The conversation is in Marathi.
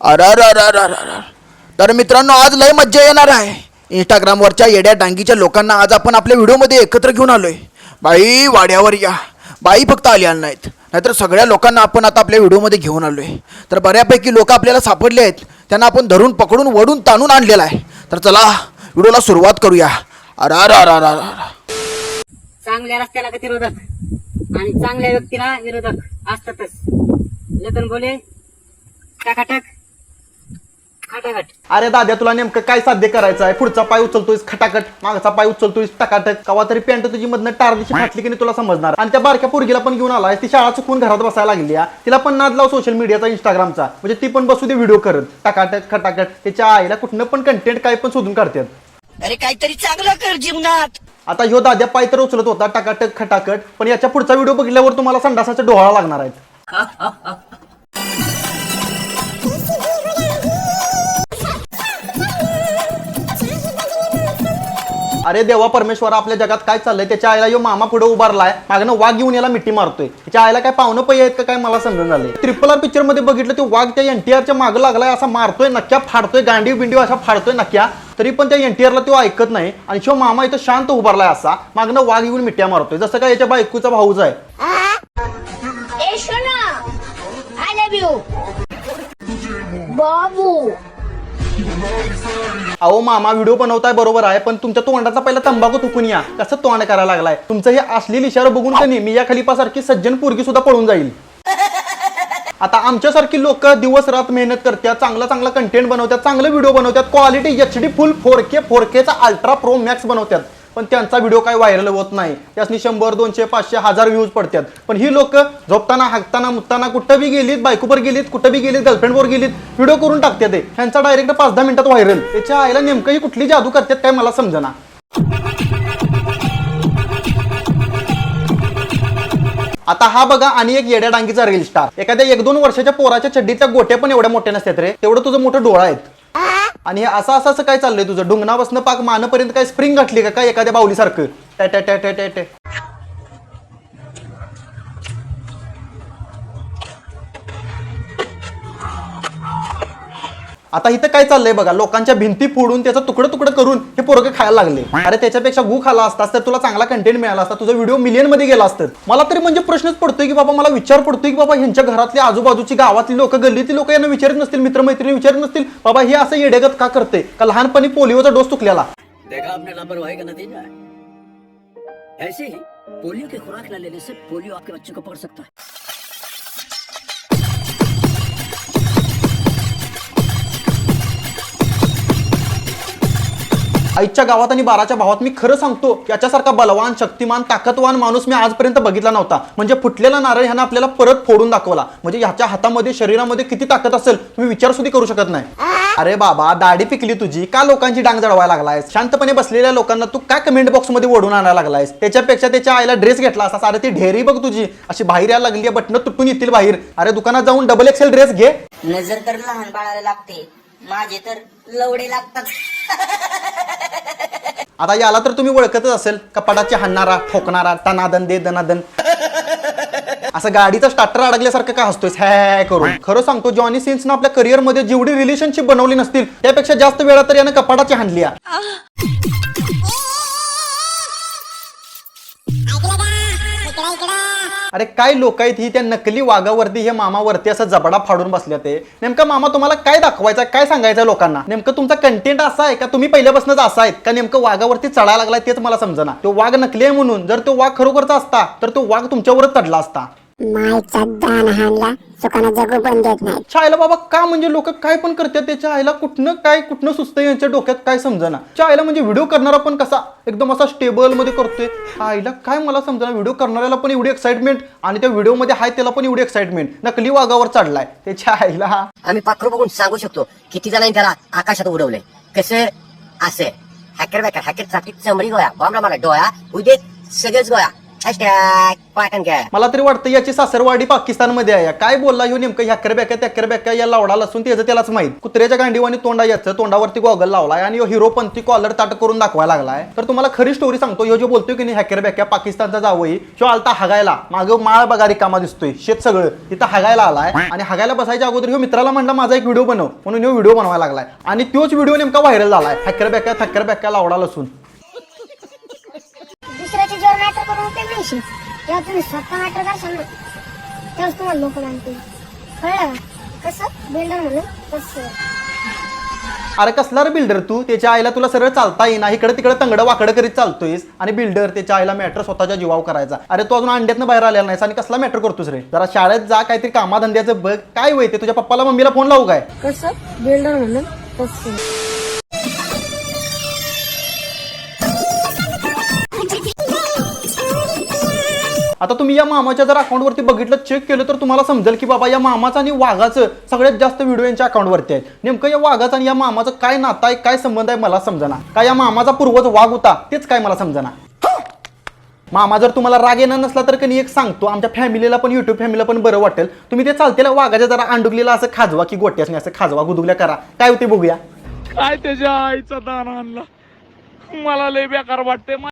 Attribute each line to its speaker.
Speaker 1: अरे अर अर तर मित्रांनो आज लय मज्जा येणार आहे. इंस्टाग्रामवरच्या येड्या डांगीच्या लोकांना आज आपण आपल्या व्हिडिओमध्ये एकत्र घेऊन आलोय. बाई वाड्यावर या. बाई फक्त आल्या नाहीत. नाहीतर सगळ्या लोकांना आपण आता आपल्या व्हिडिओमध्ये घेऊन आलोय. तर बऱ्यापैकी लोक आपल्याला सापडले आहेत. त्यांना आपण धरून पकडून वडून ताणून आणलेला आहे. तर चला व्हिडिओला सुरुवात करूया. अर अरे अरे अरे
Speaker 2: चांगल्या रस्त्याला विरोधक? आणि चांगल्या व्यक्तीला विरोधक. असतातच. लखन बोले टाकाटक. खटाखट.
Speaker 3: अरे दाद्या तुला नेमकं काय साध्य करायचं आहे? पुढचा पाय उचलतोयस खटाखट मागचा पाय उचलतोयस टकाटक. कवा तरी पॅन्ट तुझी मधनं टारदिशी फाटली की नाही तुला समजणार. आणि त्या बारक्या पोरगीला पण घेऊन आलाय ती शाळा चुकून घरात बसायला लागली आहे. तिला पण नाद लाव सोशल मीडियाचा इंस्टाग्रामचा म्हणजे ती पण बसू दे व्हिडिओ करत टकाटक खटाखट त्याच्या आईला कुठनं पण कंटेंट काय पण शोधून काढतात
Speaker 4: अरे काहीतरी चांगलं कर जीवनात.
Speaker 3: आता ह्यो दाद्या पाय तर उचलत होता टकाटक खटाकट पण याच्या पुढचा व्हिडिओ बघितल्यावर तुम्हाला संडासाचा डोळा लागणार आहेत. अरे देवा परमेश्वर आपल्या जगात काय चाललंय? त्याच्या आईला यो मामा पुढे उभारलाय. मागनं वाघ घेऊन याला मिठी मारतोय. त्याच्या आईला काय पाहुणं पै आहेत का काय मला समजून झालंय ट्रिपल आर पिक्चरमध्ये बघितलं ते वाघ त्या एनटीआरच्या मागं लागलाय असा मारतोय नक्क्या फाडतोय गांडीव बिंडीव असा फाडतोय नक्क्या तरी पण त्या एनटीआरला तो ऐकत नाही. आणि शिव मामा इथं शांत उभारलाय असा. मागनं वाघ येऊन मिठ्या मारतोय. जसं काय याच्या बायकूचा भाऊच आहे.
Speaker 5: बाबू.
Speaker 3: अहो मामा व्हिडिओ बनवताय बरोबर आहे पण तुमच्या तोंडाचा पहिला तंबाखू थुकून या. कसं तोंड करायला लागलाय? तुमचं हे असलेली इशारा बघून का मी या खलिपासारखी सज्जन पोरगी सुद्धा पळून जाईल. आता आमच्यासारखी लोक दिवस रात मेहनत करतात चांगला चांगला कंटेंट बनवतात चांगले व्हिडिओ बनवतात quality H D full four K four केचा ultra pro max बनवतात. पण त्यांचा व्हिडिओ काय व्हायरल होत नाही. त्यासनी शंभर दोनशे पाचशे हजार व्ह्यूज पडतात पण ही लोक झोपताना हाकताना मुतताना कुठं बी गेलीत बायकोवर गेलीत कुठं बी गेलीत गर्लफ्रेंडवर गेलीत व्हिडिओ करून टाकतात ते. ह्यांचा डायरेक्ट पाच दहा मिनिटात व्हायरल त्याच्या आईला नेमकं ही कुठली जादू करतात काय मला समजना. आता हा बघा आणि एक येड्या डांगीचा रील स्टार एखाद्या एक दोन वर्षाच्या पोराच्या चड्डीच्या गोट्या पण एवढ्या मोठ्या नसतात रे. तेवढं तुझं मोठं डोळा आहेत. आणि असं असं असं काय चाललंय तुझं? डुंगणापासून पाक मानपर्यंत काय स्प्रिंग घातली का? काय एखाद्या बावलीसारखं? टॅ टॅ टॅ टॅ टॅ. आता इथं काय चाललंय बघा लोकांच्या भिंती फोडून त्याचं तुकडं तुकडं करून हे पोरगे खायला लागले? अरे त्याच्यापेक्षा गु खाला असतास तर तुला चांगला कंटेंट मिळाला असता तुझा व्हिडिओ मिलियनमध्ये गेला असतं. मला तरी म्हणजे प्रश्नच पडतोय की बाबा मला विचार पडतोय की बाबा ह्यांच्या घरातली आजूबाजूची गावातली लोक गल्लीतली लोक यांना विचारत नसतील मित्रमैत्रिणी विचारत नसतील बाबा हे असं येडेगत का करते का लहानपणी पोलिओचा डोस चुकलेला?
Speaker 4: ऐसे ही पोलियो की खुराक न लेने से पोलियो आपके बच्चों को पकड़ सकता है।
Speaker 3: आईच्या गावात आणि बाराच्या भावात मी खरं सांगतो याच्यासारखा बलवान शक्तिमान ताकदवान माणूस मी आजपर्यंत बघितला नव्हता. म्हणजे फुटलेला नारळ ह्यानं आपल्याला परत फोडून दाखवला. म्हणजे ह्याच्या हातामध्ये शरीरामध्ये किती ताकद असेल तुम्ही विचार सुद्धा करू शकत नाही. अरे बाबा दाढी पिकली तुझी का लोकांची डांग जळवायला लागलायस? शांतपणे बसलेल्या लोकांना तू काय कमेंट बॉक्समध्ये ओढून आणायला लागलायस? त्याच्यापेक्षा त्याच्या आईला ड्रेस घेतला असा अरे ती ढेरी बघ तुझी. अशी बाहेर यायला लागली बटन तुटून येतील बाहेर. अरे दुकानात जाऊन डबल एक्सेल ड्रेस घे.
Speaker 6: नजर तर लहान बाळाला लागते. माझे तर लवडे लागतात.
Speaker 3: आता याला तर तुम्ही ओळखतच असेल. कपाटाची हाणणारा ठोकणारा तनादन दे दनादन असं गाडीचं स्टार्टर अडकल्यासारखं का हसतोय हॅ करून. खरं सांगतो जॉनी सिन्सनं आपल्या करिअरमध्ये जेवढी रिलेशनशिप बनवली नसतील त्यापेक्षा जास्त वेळा तर यानं कपाटाची हाणली अरे काय लोक आहेत ही त्या नकली वाघावरती हे मामावरती असं जबडा फाडून बसल्या ते? नेमका मामा तुम्हाला काय दाखवायचं काय सांगायचं लोकांना? नेमकं तुमचा कंटेंट असा आहे का? तुम्ही पहिल्यापासूनच असा आहेत का? नेमकं वाघावरती चढायला लागलाय तेच मला समजना. तो वाघ नकली आहे म्हणून जर तो वाघ खरोखरचा असता तर तो वाघ तुमच्यावरच चढला असता.
Speaker 5: मायचा दान हाणला सुखाना जगू पण देत नाही
Speaker 3: चायला बाबा का म्हणजे लोक काय पण करतात त्याच्या आईला कुठनं काय कुठनं सुचतं यांच्या डोक्यात काय समजना? चायला म्हणजे व्हिडिओ करणारा पण कसा? एकदम असा स्टेबलमध्ये करतोय. आईला काय मला समजना व्हिडिओ करणाऱ्याला पण एवढी एक्साइटमेंट आणि त्या व्हिडिओमध्ये आहे त्याला पण एवढी एक्साइटमेंट नकली वाघावर चढलाय त्याच्या आईला.
Speaker 4: आम्ही पाखरू बघून सांगू शकतो किती जणांनी त्याला आकाशात उडवले. कसे? असे. हॅकर बॅकर हॅकर चाकी चमडी गोया बॉम्बला मला डोळा उद्या सगळेच गोया
Speaker 3: मला तरी वाटतं याची सासरवाडी पाकिस्तानमध्ये आहे. काय बोलला ह्यो नेमकं? ह्याकर बॅक त्याकर बॅक्या या लावडाला असून त्याचं त्यालाच माहीत. कुत्र्याच्या गांडीवानी तोंडा याचं तोंडावरती गॉगल लावलाय आणि हिरो पंथी कॉलर ताट करून दाखवायला लागलाय. तर तुम्हाला खरी स्टोरी सांगतो ह्यो जो बोलतोय की नाही हॅकर बॅक्या पाकिस्तानचा जावई ह्यो आलता हगायला. मागं माळ बघा रिकामा दिसतोय शेत सगळं. तिथं हगायला आलाय आणि हगायला बसायच्या अगोदर ह्यो मित्राला म्हणला माझा एक व्हिडिओ बनव. म्हणून ह्यो व्हिडिओ बनवायला लागलाय. आणि तोच व्हिडिओ नेमका व्हायरल झालाय. हॅकर बॅक्या थक्कर बॅक्या लावडाला असून.
Speaker 5: तुम्ही स्वतः ना तेव्हाच तुम्हाला लोक मानतील कळलं कसं? बिल्डर म्हणून तसं
Speaker 3: अरे कसला रे बिल्डर तू? त्याच्या आईला तुला सरळ चालता येईना. इकडे तिकडे तंगडं वाकडं करीत चालतोयस. आणि बिल्डर त्याच्या आईला मॅटर स्वतःच्या जीवाव करायचा. अरे तू अजून अंड्यातनं बाहेर आलेला नाहीस आणि कसला मॅटर करतोस रे? जरा शाळेत जा काहीतरी कामाधंद्याचं बघ. काय वय ते? तुझ्या पप्पाला मम्मीला फोन लावू काय?
Speaker 5: कसं? बिल्डर म्हणून तसं
Speaker 3: आता तुम्ही या मामाच्या जर अकाउंटवरती बघितलं चेक केलं तर तुम्हाला समजेल की बाबा या मामाचं आणि वाघाचं सगळ्यात जास्त व्हिडिओ यांच्या अकाउंटवरती आहेत. नेमकं या वाघाचं आणि या मामाचं काय नातं आहे काय संबंध आहे मला समजना. काय या मामाचा पूर्वज वाघ होता तेच काय मला समजना. मामा जर तुम्हाला राग येणार नसला तर कधी एक सांगतो आमच्या फॅमिलीला पण युट्यूब फॅमिलीला पण बरं वाटेल. तुम्ही ते चालतेला वाघाच्या जरा अंडुकलेला असं खाजवा की गोट्यासने असं खाजवा गुदुगल्या करा. काय होते बघूया.
Speaker 7: काय त्याच्या आईचा दाना आणला? मला लय बेकार वाटते